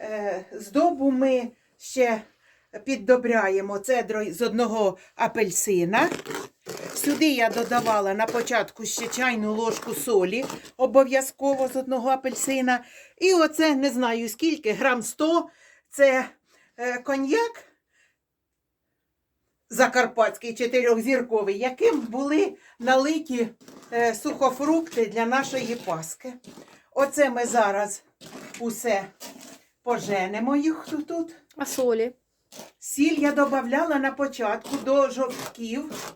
Е, Здобу ми ще піддобряємо цедрою з одного апельсина. Сюди я додавала на початку ще чайну ложку солі, обов'язково з одного апельсина. І оце не знаю скільки, грам 100. Це е, коньяк закарпатський чотирьохзірковий, яким були налиті е, сухофрукти для нашої паски. Оце ми зараз усе поженемо їх тут. А солі? Сіль я додавала на початку до жовтків,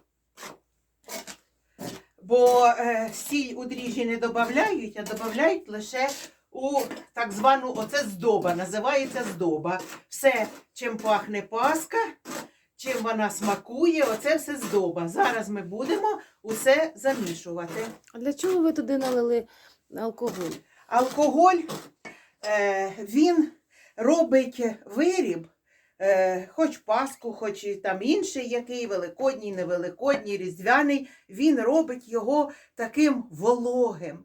бо е, сіль у дріжджі не додають, а додають лише у так звану оце здоба, називається здоба. Все, чим пахне паска, чим вона смакує, оце все здоба. Зараз ми будемо усе замішувати. А для чого ви туди налили алкоголь? Алкоголь е, він робить виріб, е, хоч Пасху, хоч і там інший, який великодній, невеликодній, різдвяний, він робить його таким вологим.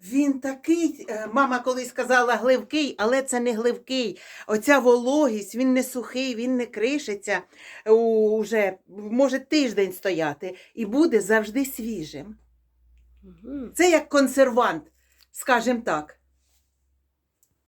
Він такий, е, мама колись сказала, гливкий, але це не гливкий. Оця вологість, він не сухий, він не кришиться, уже може тиждень стояти і буде завжди свіжим. Це як консервант, скажімо так.